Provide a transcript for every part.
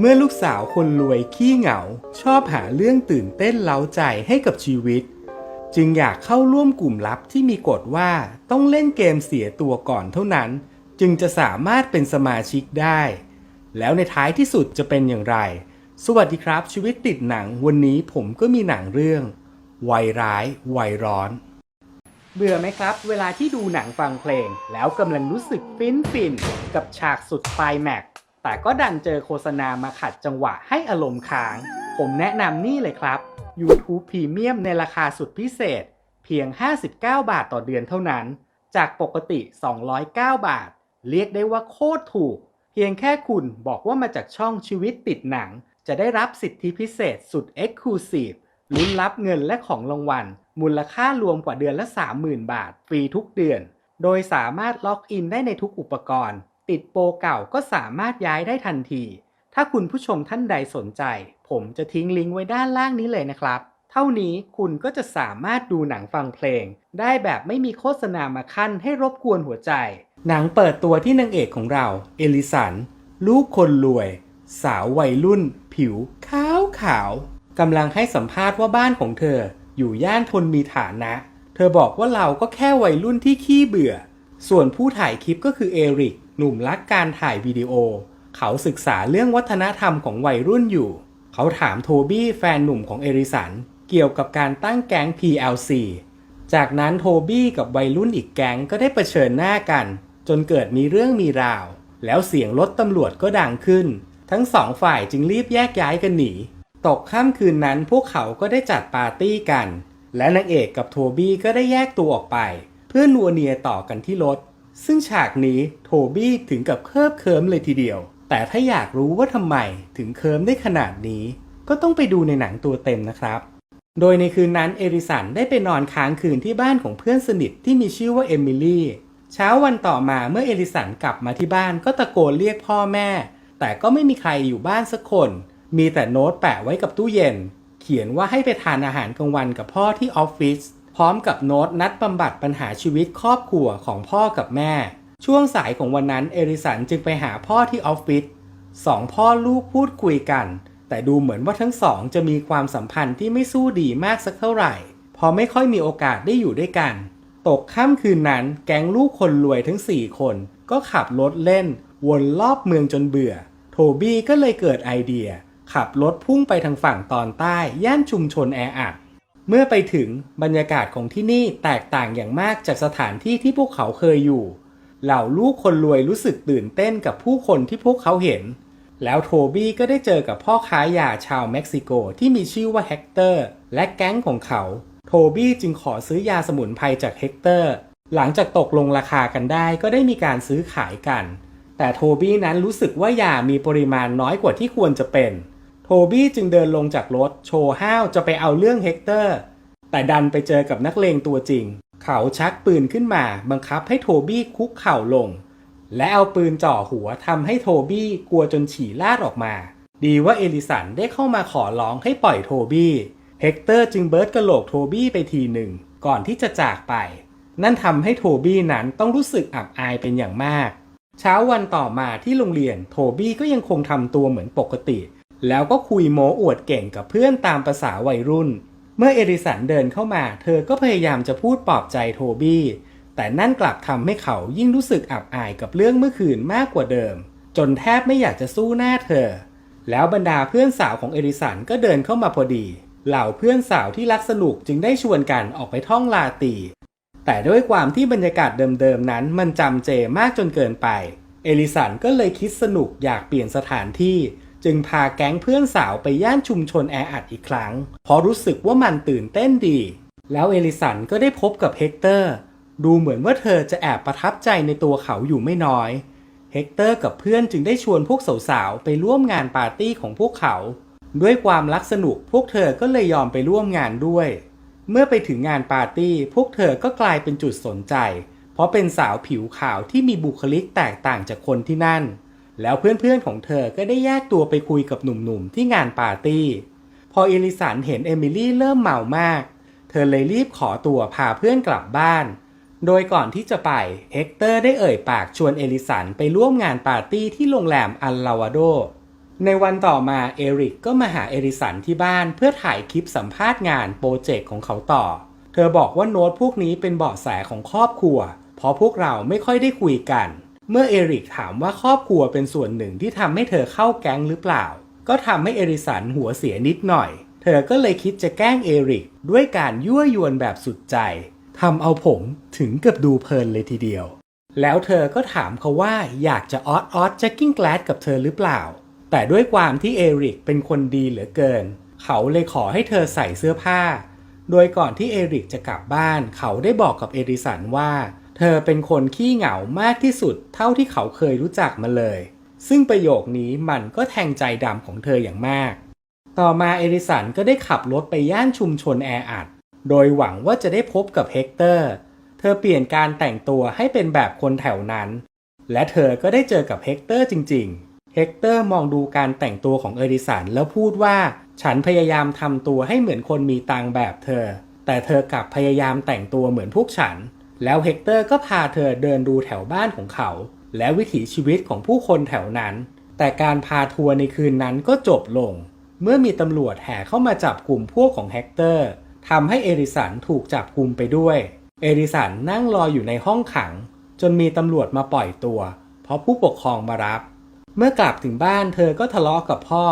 เมื่อลูกสาวคนรวยขี้เหงา ชอบหาเรื่องตื่นเต้นเล้าใจให้กับชีวิต จึงอยากเข้าร่วมกลุ่มลับที่มีกฎว่าต้องเล่นเกมเสียตัวก่อนเท่านั้น จึงจะสามารถเป็นสมาชิกได้ แล้วในท้ายที่สุดจะเป็นอย่างไร สวัสดีครับชีวิตติดหนังวันนี้ผมก็มีหนังเรื่องวัยร้ายวัยร้อน เบื่อไหมครับ เวลาที่ดูหนังฟังเพลง แล้วกำลังรู้สึกฟินฟินๆกับฉากสุดไฟแม็ก แต่ก็ดันเจอโฆษณามาขัดจังหวะให้อารมณ์ค้าง ผมแนะนำนี่เลยครับ YouTube Premium ในราคาสุดพิเศษ เพียง 59 บาทต่อเดือนเท่านั้น จากปกติ 209 บาท เรียกได้ว่าโคตรถูก เพียงแค่คุณบอกว่ามาจากช่องชีวิตติดหนัง จะได้รับสิทธิพิเศษสุด Exclusive ลุ้นรับเงินและของรางวัล มูลค่ารวมกว่าเดือนละ 30,000 บาท ฟรีทุกเดือน โดยสามารถล็อกอินได้ในทุกอุปกรณ์ ติดโปรเก่าก็สามารถย้ายได้ทันที ถ้าคุณผู้ชมท่านใดสนใจ ผมจะทิ้งลิงก์ไว้ด้านล่างนี้เลยนะครับ เท่านี้คุณก็จะสามารถดูหนังฟังเพลง ได้แบบไม่มีโฆษณามาขั้นให้รบกวนหัวใจ หนังเปิดตัวที่นางเอกของเรา เอลิสัน ลูกคนรวย สาววัยรุ่น ผิวขาวขาวๆกำลังให้สัมภาษณ์ว่าบ้านของเธอ อยู่ย่านคนมีฐานะ เธอบอกว่าเราก็แค่วัยรุ่นที่ขี้เบื่อ ส่วนผู้ถ่ายคลิปก็คือเอริก หนุ่มรักการถ่ายวิดีโอ เขาศึกษาเรื่องวัฒนธรรมของวัยรุ่นอยู่ เขาถามโทบี้แฟนหนุ่มของเอริสัน เกี่ยวกับการตั้งแก๊ง PLC จากนั้นโทบี้กับวัยรุ่นอีกแก๊งก็ได้เผชิญหน้ากัน จนเกิดมีเรื่องมีราว แล้วเสียงรถตำรวจก็ดังขึ้น ทั้งสองฝ่ายจึงรีบแยกย้ายกันหนี ตกค่ำคืนนั้นพวกเขาก็ได้จัดปาร์ตี้กัน และนางเอกกับโทบี้ก็ได้แยกตัวออกไป เพื่อนัวเนียต่อกันที่รถ ซึ่งฉากนี้โทบี้ถึงกับเคิบเคิมเลยทีเดียว แต่ถ้าอยากรู้ว่าทำไมถึงเคิมได้ขนาดนี้ ก็ต้องไปดูในหนังตัวเต็มนะครับ โดยในคืนนั้นเอริสันได้ไปนอนค้างคืนที่บ้านของเพื่อนสนิทที่มีชื่อว่าเอมิลี่เช้าวันต่อมาเมื่อเอริสันกลับมาที่บ้านก็ตะโกนเรียกพ่อแม่ แต่ก็ไม่มีใครอยู่บ้านสักคน มีแต่โน้ตแปะไว้กับตู้เย็น เขียนว่าให้ไปทานอาหารกลางวันกับพ่อที่ออฟฟิศ พร้อมกับโน้ตนัดบำบัดปัญหาชีวิตครอบครัวของพ่อกับแม่ ช่วงสายของวันนั้นเอริสันจึงไปหาพ่อที่ออฟฟิศสองพ่อลูกพูดคุยกัน แต่ดูเหมือนว่าทั้งสองจะมีความสัมพันธ์ที่ไม่สู้ดีมากสักเท่าไหร่เพอไม่ค่อยมีโอกาสได้อยู่ด้วยกัน ตกค่ำคืนนั้นแก๊งลูกคนรวยทั้ง 4 คน ก็ขับรถเล่น วนรอบเมืองจนเบื่อ โทบี้ก็เลยเกิดไอเดีย ขับรถพุ่งไปทางฝั่งตอนใต้ย่านชุมชนแออัด เมื่อไปถึงบรรยากาศของที่นี่แตกต่างอย่างมากจากสถานที่ที่พวกเขาเคยอยู่ เหล่าลูกคนรวยรู้สึกตื่นเต้นกับผู้คนที่พวกเขาเห็น แล้วโทบี้ก็ได้เจอกับพ่อค้ายาชาวเม็กซิโกที่มีชื่อว่าเฮกเตอร์ และแก๊งของเขา โทบี้จึงขอซื้อยาสมุนไพรจากเฮกเตอร์ หลังจากตกลงราคากันได้ก็ได้มีการซื้อขายกัน แต่โทบี้นั้นรู้สึกว่ายามีปริมาณน้อยกว่าที่ควรจะเป็น โทบี้จึงเดินลงจากรถ โชว์ห้าวจะไปเอาเรื่องเฮกเตอร์ แต่ดันไปเจอกับนักเลงตัวจริง เขาชักปืนขึ้นมาบังคับให้โทบี้คุกเข่าลง และเอาปืนจ่อหัวทำให้โทบี้กลัวจนฉี่ลาดออกมา ดีว่าเอลิสันได้เข้ามาขอร้องให้ปล่อยโทบี้เฮกเตอร์จึงเบิร์ดกระโหลกโทบี้ไปทีหนึ่ง ก่อนที่จะจากไป นั่นทำให้โทบี้นั้นต้องรู้สึกอับอายเป็นอย่างมาก เช้าวันต่อมาที่โรงเรียนโทบี้ก็ยังคงทำตัวเหมือนปกติ แล้วก็คุยโม้อวดเก่งกับเพื่อนตามประษาวัยรุ่น เมื่อเอริสันเดินเข้ามา เธอก็พยายามจะพูดปลอบใจโทบี้ แต่นั่นกลับทำให้เขายิ่งรู้สึกอับอายกับเรื่องเมื่อคืนมากกว่าเดิม จนแทบไม่อยากจะสู้หน้าเธอ แล้วบรรดาเพื่อนสาวของเอริสันก็เดินเข้ามาพอดี เหล่าเพื่อนสาวที่รักสนุกจึงได้ชวนกันออกไปท่องลาตี แต่ด้วยความที่บรรยากาศเดิมๆนั้นมันจำเจมากจนเกินไป เอลิสันก็เลยคิดสนุกอยากเปลี่ยนสถานที่ จึงพาแก๊งเพื่อนสาวไปย่านชุมชนแออัดอีกครั้ง เพราะรู้สึกว่ามันตื่นเต้นดี แล้วเอลิสันก็ได้พบกับเฮกเตอร์ ดูเหมือนว่าเธอจะแอบประทับใจในตัวเขาอยู่ไม่น้อยเฮกเตอร์กับเพื่อนจึงได้ชวนพวกสาวๆไปร่วมงานปาร์ตี้ของพวกเขา ด้วยความรักสนุกพวกเธอก็เลยยอมไปร่วมงานด้วย เมื่อไปถึงงานปาร์ตี้ พวกเธอก็กลายเป็นจุดสนใจ เพราะเป็นสาวผิวขาวที่มีบุคลิกแตกต่างจากคนที่นั่น แล้วเพื่อนๆของเธอก็ได้แยกตัวไปคุยกับหนุ่มๆที่งานปาร์ตี้ พอเอลิสันเห็นเอมิลี่เริ่มเมามาก เธอเลยรีบขอตัวพาเพื่อนกลับบ้าน โดยก่อนที่จะไปเฮกเตอร์ได้เอ่ยปากชวนเอลิสันไปร่วมงานปาร์ตี้ที่โรงแรมอัลลาวาโด ในวันต่อมาเอริกก็มาหาเอริสันที่บ้านเพื่อถ่ายคลิปสัมภาษณ์งานโปรเจกต์ของเขาต่อ เธอบอกว่าโน้ตพวกนี้เป็นเบาะแสของครอบครัว เพราะพวกเราไม่ค่อยได้คุยกัน เมื่อเอริกถามว่าครอบครัวเป็นส่วนหนึ่งที่ทำให้เธอเข้าแก๊งหรือเปล่า ก็ทำให้เอริสันหัวเสียนิดหน่อย เธอก็เลยคิดจะแกล้งเอริกด้วยการยั่วยวนแบบสุดใจทำเอาผมถึงกับดูเพลินเลยทีเดียว แล้วเธอก็ถามเขาว่าอยากจะออดออดแจ็คกิ้งแกลดกับเธอหรือเปล่า แต่ด้วยความที่เอริกเป็นคนดีเหลือเกิน เขาเลยขอให้เธอใส่เสื้อผ้า โดยก่อนที่เอริกจะกลับบ้าน เขาได้บอกกับเอริสันว่า เธอเป็นคนขี้เหงามากที่สุดเท่าที่เขาเคยรู้จักมาเลย ซึ่งประโยคนี้มันก็แทงใจดำของเธออย่างมาก ต่อมาเอริสันก็ได้ขับรถไปย่านชุมชนแออัด โดยหวังว่าจะได้พบกับเฮกเตอร์ เธอเปลี่ยนการแต่งตัวให้เป็นแบบคนแถวนั้น และเธอก็ได้เจอกับเฮกเตอร์จริง ๆ เฮกเตอร์มองดูการแต่งตัวของเอริสันแล้วพูดว่า ฉันพยายามทำตัวให้เหมือนคนมีตังแบบเธอ แต่เธอกลับพยายามแต่งตัวเหมือนพวกฉัน แล้วเฮกเตอร์ก็พาเธอเดินดูแถวบ้านของเขา และวิถีชีวิตของผู้คนแถวนั้น แต่การพาทัวร์ในคืนนั้นก็จบลง เมื่อมีตำรวจแห่เข้ามาจับกลุ่มพวกของเฮกเตอร์ทำให้เอริสันถูกจับกลุ่มไปด้วย เอริสันนั่งรออยู่ในห้องขัง จนมีตำรวจมาปล่อยตัว เพราะผู้ปกครองมารับ เมื่อกลับถึงบ้านเธอก็ทะเลาะกับพ่อ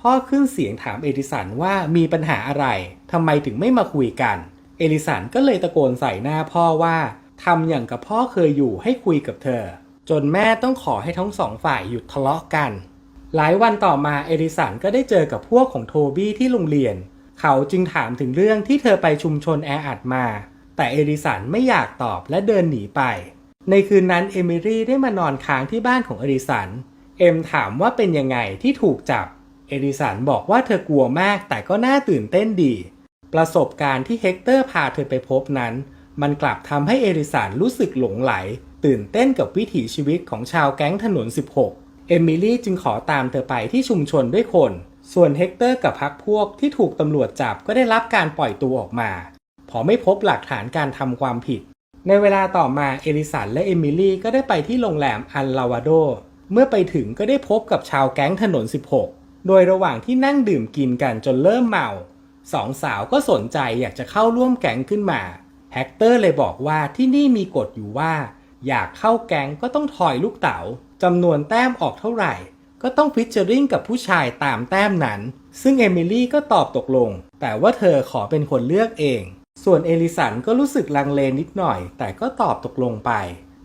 พ่อขึ้นเสียงถามเอริสันว่ามีปัญหาอะไรทำไมถึงไม่มาคุยกัน เอริสันก็เลยตะโกนใส่หน้าพ่อว่าทำอย่างกับพ่อเคยอยู่ให้คุยกับเธอ จนแม่ต้องขอให้ทั้งสองฝ่ายหยุดทะเลาะกัน หลายวันต่อมาเอริสันก็ได้เจอกับพวกของโทบี้ที่โรงเรียน เขาจึงถามถึงเรื่องที่เธอไปชุมชนแออัดมา แต่เอริสันไม่อยากตอบและเดินหนีไป ในคืนนั้นเอมิลี่ได้มานอนค้างที่บ้านของเอริสัน เอ็มถามว่าเป็นยังไงที่ถูกจับ เอริสันบอกว่าเธอกลัวมากแต่ก็น่าตื่นเต้นดี ประสบการณ์ที่เฮกเตอร์พาเธอไปพบนั้น มันกลับทำให้เอริสันรู้สึกหลงไหล ตื่นเต้นกับวิถีชีวิตของชาวแก๊งถนน 16 เอมิลี่จึงขอตามเธอไปที่ชุมชนด้วยคน ส่วนเฮกเตอร์กับพักพวกที่ถูกตำรวจจับก็ได้รับการปล่อยตัวออกมาเพราะไม่พบหลักฐานการทำความผิด ในเวลาต่อมาเอริสันและเอมิลี่ก็ได้ไปที่โรงแรมอันลาวาโด เมื่อไปถึงก็ได้พบกับชาวแก๊งถนน 16 โดยระหว่างที่นั่งดื่มกินกันจนเริ่มเมา สองสาวก็สนใจอยากจะเข้าร่วมแก๊งขึ้นมา แฮกเตอร์เลยบอกว่าที่นี่มีกฎอยู่ว่า อยากเข้าแก๊งก็ต้องถอยลูกเต๋าจำนวนแต้มออกเท่าไหร่ ก็ต้องฟิชเจอริงกับผู้ชายตามแต้มนั้น ซึ่งเอมิลี่ก็ตอบตกลง แต่ว่าเธอขอเป็นคนเลือกเอง ส่วนเอลิสันก็รู้สึกลังเลนิดหน่อย แต่ก็ตอบตกลงไป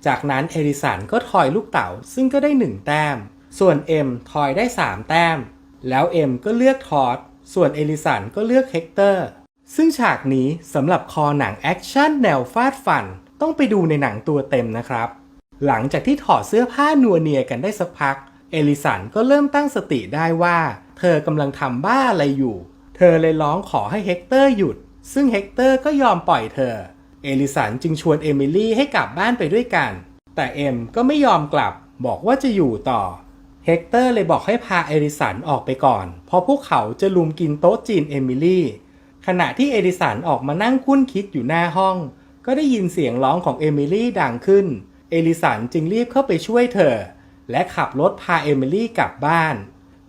จากนั้นเอลิสันก็ทอยลูกเต๋าซึ่งก็ได้ 1 แต้ม ส่วนเอ็มทอยได้ 3 แต้ม แล้วเอ็มก็เลือกทอด ส่วนเอลิสันก็เลือกเฮกเตอร์ ซึ่งฉากนี้สำหรับคอหนังแอคชั่นแนวฟาดฟัน ต้องไปดูในหนังตัวเต็มนะครับ หลังจากที่ถอดเสื้อผ้านัวเนียกันได้สักพัก เอลิสันก็เริ่มตั้งสติได้ว่า เธอกำลังทำบ้าอะไรอยู่ เธอเลยร้องขอให้เฮกเตอร์หยุด ซึ่งเฮกเตอร์ก็ยอมปล่อยเธอ เอลิสันจึงชวนเอมิลี่ให้กลับบ้านไปด้วยกัน แต่เอ็มก็ไม่ยอมกลับบอกว่าจะอยู่ต่อ เฮกเตอร์เลยบอกให้พาเอริสันออกไปก่อน เพราะพวกเขาจะลุมกินโต๊ะจีนเอมิลี่ ขณะที่เอริสันออกมานั่งคุ้นคิดอยู่หน้าห้อง ก็ได้ยินเสียงร้องของเอมิลี่ดังขึ้น เอริสันจึงรีบเข้าไปช่วยเธอ และขับรถพาเอมิลี่กลับบ้าน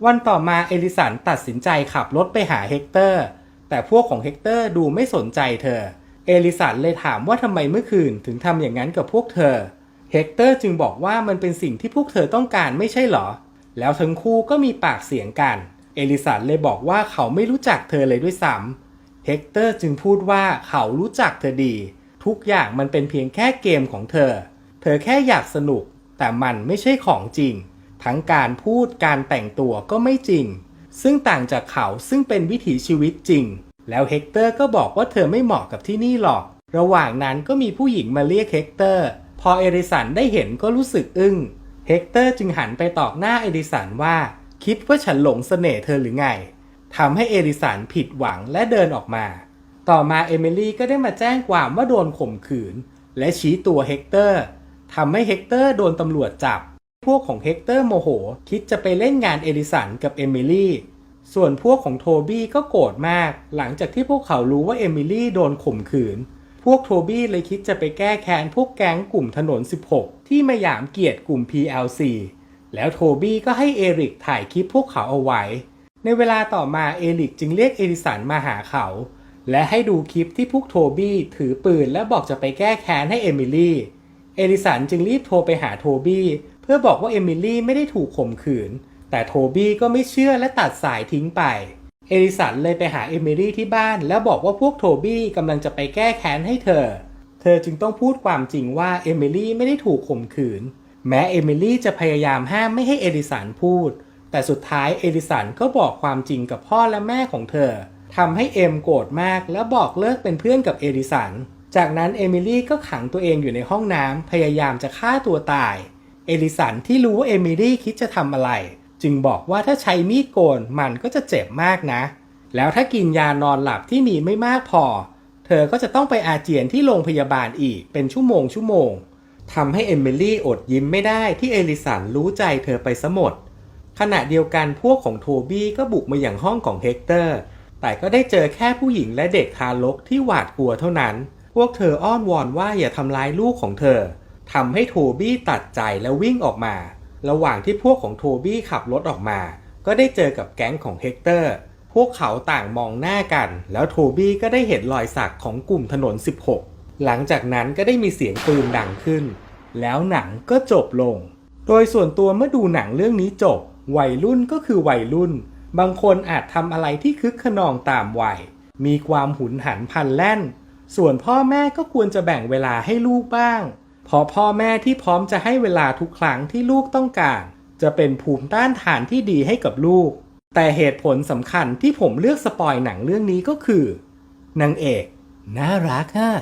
วันต่อมาเอริสันตัดสินใจขับรถไปหาเฮกเตอร์ แต่พวกของเฮกเตอร์ดูไม่สนใจเธอ เอลิสันเลยถามว่าทำไมเมื่อคืนถึงทำอย่างนั้นกับพวกเธอ เฮกเตอร์จึงบอกว่ามันเป็นสิ่งที่พวกเธอต้องการไม่ใช่หรอ แล้วทั้งคู่ก็มีปากเสียงกัน เอลิสันเลยบอกว่าเขาไม่รู้จักเธอเลยด้วยซ้ำเฮกเตอร์จึงพูดว่าเขารู้จักเธอดี ทุกอย่างมันเป็นเพียงแค่เกมของเธอ เธอแค่อยากสนุก แต่มันไม่ใช่ของจริง ทั้งการพูดการแต่งตัวก็ไม่จริง ซึ่งต่างจากเขาซึ่งเป็นวิถีชีวิตจริง แล้วเฮกเตอร์ก็บอกว่าเธอไม่เหมาะกับที่นี่หรอก ระหว่างนั้นก็มีผู้หญิงมาเรียกเฮกเตอร์ พอเอริสันได้เห็นก็รู้สึกอึ้ง เฮกเตอร์จึงหันไปตอบหน้าเอริสันว่า คิดว่าฉันหลงเสน่ห์เธอหรือไงทำให้เอริสันผิดหวังและเดินออกมา ต่อมาเอมิลี่ก็ได้มาแจ้งความว่าโดนข่มขืน และชี้ตัวเฮกเตอร์ทำให้เฮกเตอร์โดนตำรวจจับ พวกของเฮกเตอร์โมโห คิดจะไปเล่นงานเอริสันกับเอมิลี่ ส่วนพวกของโทบี้ก็โกรธมาก หลังจากที่พวกเขารู้ว่าเอมิลี่โดนข่มขืน พวกโทบี้เลยคิดจะไปแก้แค้นพวกแก๊งกลุ่มถนน 16 ที่มาหยามเกียรติกลุ่ม PLC แล้วโทบี้ก็ให้เอริกถ่ายคลิปพวกเขาเอาไว้ ในเวลาต่อมาเอริกจึงเรียกเอดิสันมาหาเขา และให้ดูคลิปที่พวกโทบี้ถือปืนและบอกจะไปแก้แค้นให้เอมิลี่ เอดิสันจึงรีบโทรไปหาโทบี้เพื่อบอกว่าเอมิลี่ไม่ได้ถูกข่มขืน แต่โทบี้ก็ไม่เชื่อและตัดสายทิ้งไป เอดิสันเลยไปหาเอมิลี่ที่บ้านแล้วบอกว่าพวกโทบี้กำลังจะไปแก้แค้นให้เธอ เธอจึงต้องพูดความจริงว่าเอมิลี่ไม่ได้ถูกข่มขืน แม้เอมิลี่จะพยายามห้ามไม่ให้เอดิสันพูด แต่สุดท้ายเอดิสันก็บอกความจริงกับพ่อและแม่ของเธอทำให้เอมโกรธมากแล้วบอกเลิกเป็นเพื่อนกับเอดิสัน จากนั้นเอมิลี่ก็ขังตัวเองอยู่ในห้องน้ำพยายามจะฆ่าตัวตาย เอดิสันที่รู้ว่าเอมิลี่คิดจะทำอะไร จึงบอกว่าถ้าใช้มีดโกนมันก็จะเจ็บมากนะ แล้วถ้ากินยานอนหลับที่มีไม่มากพอ เธอก็จะต้องไปอาเจียนที่โรงพยาบาลอีกเป็นชั่วโมงชั่วโมงทำให้เอมิลี่อดยิ้มไม่ได้ที่เอลิสันรู้ใจเธอไปซะหมด ขณะเดียวกันพวกของโทบี้ก็บุกมาอย่างห้องของเฮกเตอร์ แต่ก็ได้เจอแค่ผู้หญิงและเด็กทารกที่หวาดกลัวเท่านั้น พวกเธออ้อนวอนว่าอย่าทำร้ายลูกของเธอทำให้โทบี้ตัดใจแล้ววิ่งออกมา ระหว่างที่พวกของโทบี้ขับรถออกมา ก็ได้เจอกับแก๊งของเฮกเตอร์ พวกเขาต่างมองหน้ากัน แล้วโทบี้ก็ได้เห็นรอยสักของกลุ่มถนน 16 หลังจากนั้นก็ได้มีเสียงปืนดังขึ้น แล้วหนังก็จบลง โดยส่วนตัวเมื่อดูหนังเรื่องนี้จบ วัยรุ่นก็คือวัยรุ่น บางคนอาจทำอะไรที่คึกขนองตามวัย มีความหุนหันพันแล่น ส่วนพ่อแม่ก็ควรจะแบ่งเวลาให้ลูกบ้าง เพราะพ่อแม่ที่พร้อมจะให้เวลาทุกครั้งที่ลูกต้องการ จะเป็นภูมิต้านทานที่ดีให้กับลูก แต่เหตุผลสำคัญที่ผมเลือกสปอยหนังเรื่องนี้ก็คือนางเอกน่ารักฮะ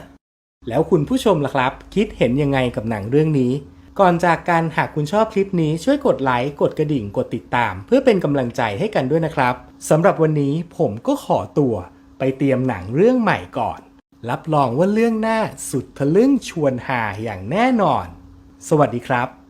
แล้วคุณผู้ชมล่ะครับ คิดเห็นยังไงกับหนังเรื่องนี้ ก่อนจากกันหากคุณชอบคลิปนี้ช่วยกดไลค์กดกระดิ่งกดติดตาม เพื่อเป็นกำลังใจให้กันด้วยนะครับสำหรับวันนี้ผมก็ขอตัว ไปเตรียมหนังเรื่องใหม่ก่อน รับรองว่าเรื่องหน้าสุดทะลึ่งชวนหาอย่างแน่นอน สวัสดีครับ